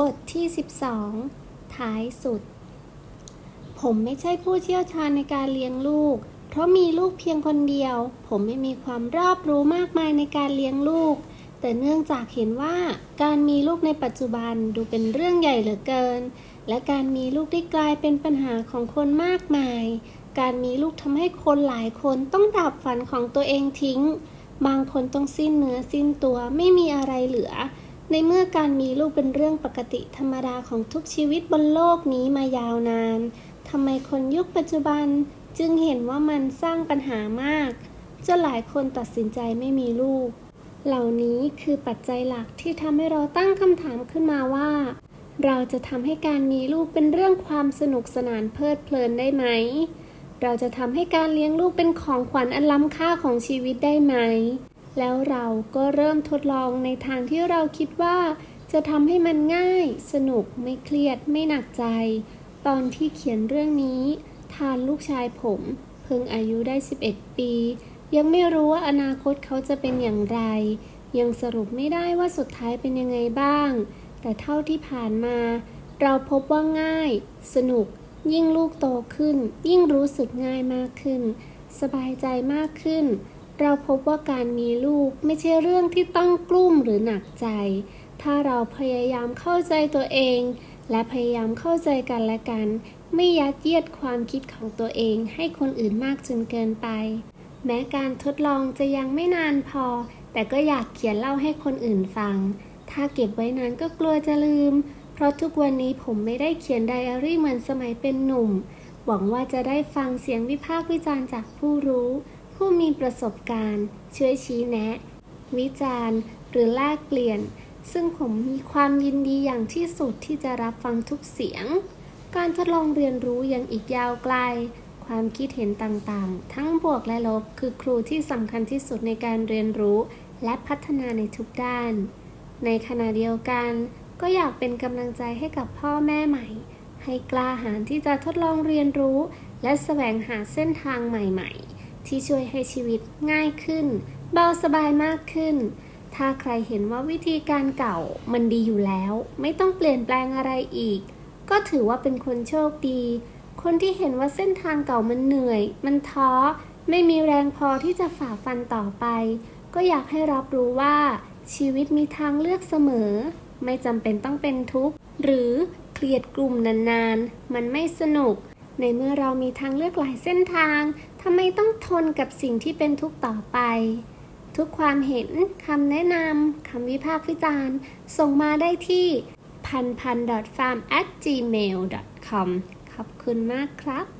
บทที่ 12 ท้ายสุด ผมไม่ใช่ผู้เชี่ยวชาญในการเลี้ยงลูก เพราะมีลูกเพียงคนเดียว ผมไม่มีความรอบรู้มากมายในการเลี้ยงลูก แต่เนื่องจากเห็นว่าการมีลูกในปัจจุบันดูเป็นเรื่องใหญ่เหลือเกิน และการมีลูกได้กลายเป็นปัญหาของคนมากมาย การมีลูกทำให้คนหลายคนต้องดับฝันของตัวเองทิ้ง บางคนต้องสิ้นเนื้อสิ้นตัวไม่มีอะไรเหลือ ในเมื่อการมีลูกเป็นเรื่องปกติธรรมดาของทุกชีวิตบนโลกนี้มายาวนานทำไมคนยุคปัจจุบันจึงเห็นว่ามันสร้างปัญหามากจนหลายคนตัดสินใจไม่มีลูก เหล่านี้คือปัจจัยหลักที่ทำให้เราตั้งคำถามขึ้นมาว่า เราจะทำให้การมีลูกเป็นเรื่องความสนุกสนานเพลิดเพลินได้ไหม เราจะทำให้การเลี้ยงลูกเป็นของขวัญอันล้ำค่าของชีวิตได้ไหม แล้วเราก็เริ่มทดลองในทางที่เราคิดว่า จะทำให้มันง่าย สนุกไม่เครียดไม่หนักใจ ตอนที่เขียนเรื่องนี้ ทานลูกชายผม เพิ่งอายุได้ 11 ปี ยังไม่รู้ว่าอนาคตเขาจะเป็นอย่างไร ยังสรุปไม่ได้ว่าสุดท้ายเป็นยังไงบ้าง แต่เท่าที่ผ่านมา เราพบว่าง่าย สนุก ยิ่งลูกโตขึ้น ยิ่งรู้สึกง่ายมากขึ้น สบายใจมากขึ้น เราพบว่าการมีลูกไม่ใช่เรื่องที่ต้องกลุ้มหรือหนักใจ ถ้าเราพยายามเข้าใจตัวเอง และพยายามเข้าใจกันและกัน ไม่ยัดเยียดความคิดของตัวเองให้คนอื่นมากจนเกินไป แม้การทดลองจะยังไม่นานพอ แต่ก็อยากเขียนเล่าให้คนอื่นฟัง ถ้าเก็บไว้นานก็กลัวจะลืม เพราะทุกวันนี้ผมไม่ได้เขียนไดอารี่เหมือนสมัยเป็นหนุ่ม หวังว่าจะได้ฟังเสียงวิพากษ์วิจารณ์จากผู้รู้ ผู้มีประสบการณ์ ช่วยชี้แนะ วิจารณ์ หรือแลกเปลี่ยน ซึ่งผมมีความยินดีอย่างที่สุดที่จะรับฟังทุกเสียง การทดลองเรียนรู้ยังอีกยาวไกล ความคิดเห็นต่างๆ ทั้งบวกและลบคือครูที่สำคัญที่สุดในการเรียนรู้ และพัฒนาในทุกด้าน ในขณะเดียวกัน ก็อยากเป็นกำลังใจให้กับพ่อแม่ใหม่ ให้กล้าหาญที่จะทดลองเรียนรู้ และแสวงหาเส้นทางใหม่ ๆ ที่ช่วยให้ชีวิตง่ายขึ้น เบาสบายมากขึ้น ถ้าใครเห็นว่าวิธีการเก่ามันดีอยู่แล้ว ไม่ต้องเปลี่ยนแปลงอะไรอีก ก็ถือว่าเป็นคนโชคดี คนที่เห็นว่าเส้นทางเก่ามันเหนื่อย มันท้อ ไม่มีแรงพอที่จะฝ่าฟันต่อไป ก็อยากให้รับรู้ว่าชีวิตมีทางเลือกเสมอ ไม่จำเป็นต้องเป็นทุกข์ หรือเครียดกลุ่มนานๆ มันไม่สนุก ในเมื่อเรามีทางเลือกหลายเส้นทางทำไมต้องทนกับสิ่งที่เป็นทุกข์ต่อไป ทุกความเห็นคำแนะนำคำวิพากษ์วิจารณ์ส่งมาได้ที่พันพัน .farm at gmail com ขอบคุณมากครับ